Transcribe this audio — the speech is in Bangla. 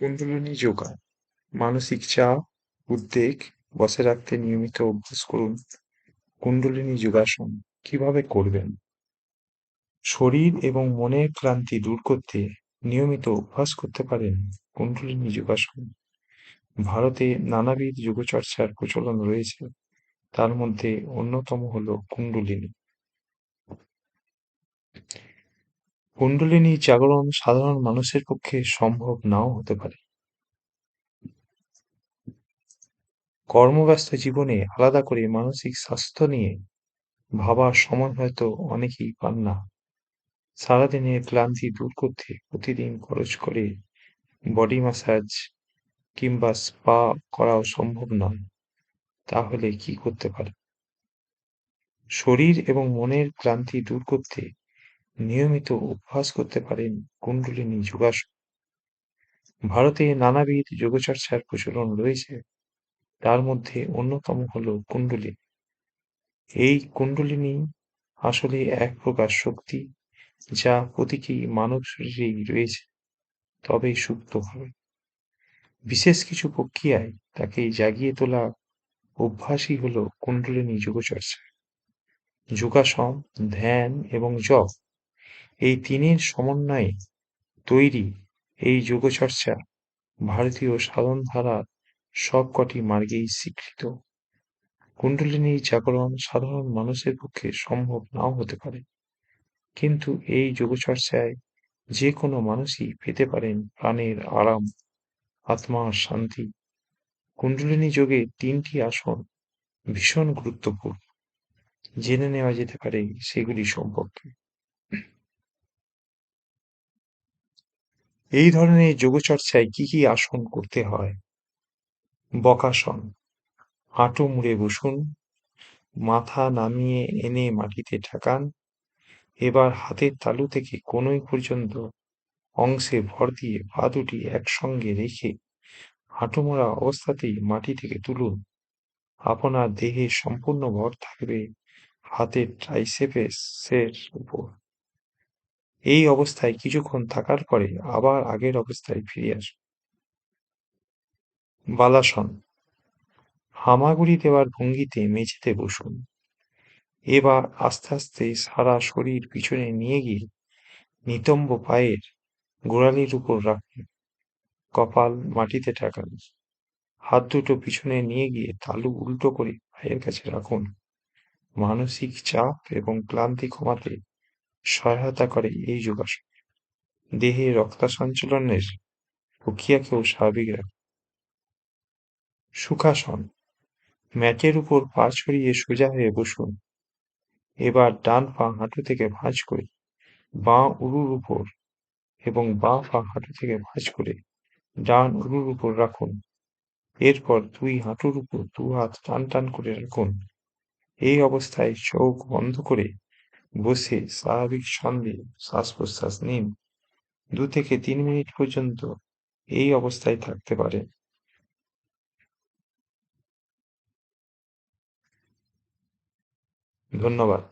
কুণ্ডলিনী যোগা মানসিক চাপ, উদ্বেগ বসে রাখতে নিয়মিত অভ্যাস করুন। কুণ্ডলিনী যোগাসন কীভাবে করবেন? শরীর এবং মনের ক্লান্তি দূর করতে নিয়মিত অভ্যাস করতে পারেন কুণ্ডলিনী যোগাসন। ভারতে নানাবিধ যোগচর্চার প্রচলন রয়েছে, তার মধ্যে অন্যতম হল কুণ্ডলিনী। কুণ্ডলিনী জাগরণ সাধারণ মানুষের পক্ষে সম্ভব নাও হতে পারে। কর্মব্যস্ত জীবনে আলাদা করে মানসিক স্বাস্থ্য নিয়ে ভাবার সময় হয়তো অনেকেই পান না। সারাদিনের ক্লান্তি দূর করতে প্রতিদিন খরচ করে বডি ম্যাসাজ কিংবা স্পা করাও সম্ভব নয়, তাহলে কি করতে পারে? শরীর এবং মনের ক্লান্তি দূর করতে নিয়মিত অভ্যাস করতে পারেন কুণ্ডলিনী যোগাসন। ভারতে নানাবিধ যোগচর্চার প্রচলন রয়েছে। তার মধ্যে অন্যতম হল কুণ্ডলিনী। এই কুণ্ডলিনী আসলে এক প্রকার শক্তি যা প্রতিটি মানব শরীরেই রয়েছে, তবে সুপ্তভাবে বিশেষ কিছু প্রক্রিয়ায় তাকে জাগিয়ে তোলা অভ্যাসই হল কুণ্ডলিনী যোগচর্চা। যোগাসন, ধ্যান এবং জপ এই তিনের সমন্বয়ে তৈরি এই যোগচর্চা ভারতীয় সাধন সাধনধারার সবকটি মার্গেই স্বীকৃত। কুণ্ডলিনী জাগরণ সাধারণ মানুষের পক্ষে সম্ভব নাও হতে পারে। কিন্তু এই যোগচর্চায় যে কোনো মানুষই পেতে পারেন প্রাণের আরাম, আত্মার শান্তি। কুণ্ডলিনী যোগে তিনটি আসন ভীষণ গুরুত্বপূর্ণ। জেনে নেওয়া যেতে পারে সেগুলি সম্পর্কে। এই ধরনের যোগচর্চায় কি কি আসন করতে হয়? বকাসন, হাঁটু মুড়ে বসুন, মাথা নামিয়ে এনে মাটিতে ঠেকান এবার হাতের তালু থেকে কোনোই পর্যন্ত অংশে ভর দিয়ে পা দুটি একসঙ্গে রেখে হাঁটু মোড়া অবস্থাতেই মাটি থেকে তুলুন। আপনার দেহে সম্পূর্ণ ভর থাকবে হাতের ট্রাইসেপসের উপর। এই অবস্থায় কিছুক্ষণ থাকার পরে আবার আগের অবস্থায় ফিরে আসুন বালাসন, হামাগুড়ি দেওয়ার ভঙ্গিতে মেঝেতে বসুন। এবার আস্তে আস্তে সারা শরীর পিছনে নিয়ে গিয়ে নিতম্ব পায়ের গোড়ালির উপর রাখুন। কপাল মাটিতে ঠেকান হাত দুটো পিছনে নিয়ে গিয়ে তালু উল্টো করে পায়ের কাছে রাখুন। মানসিক চাপ এবং ক্লান্তি কমাতে সহায়তা করে এই যোগাসন দেহে রক্ত সঞ্চালনের প্রক্রিয়াকেও স্বাভাবিক রাখে। সুখাসন, ম্যাটের উপর পা ছড়িয়ে সোজা হয়ে বসুন। এবার ডান পা হাঁটু থেকে ভাঁজ করে বাঁ উরুর উপর এবং বাঁ পা হাঁটু থেকে ভাঁজ করে ডান উরুর উপর রাখুন। এরপর দুই হাঁটুর উপর দু হাত টান টান করে রাখুন। এই অবস্থায় চোখ বন্ধ করে বসে স্বাভাবিক ছন্দে শ্বাস প্রশ্বাস নিন। দু থেকে তিন মিনিট পর্যন্ত এই অবস্থায় থাকতে পারে ধন্যবাদ।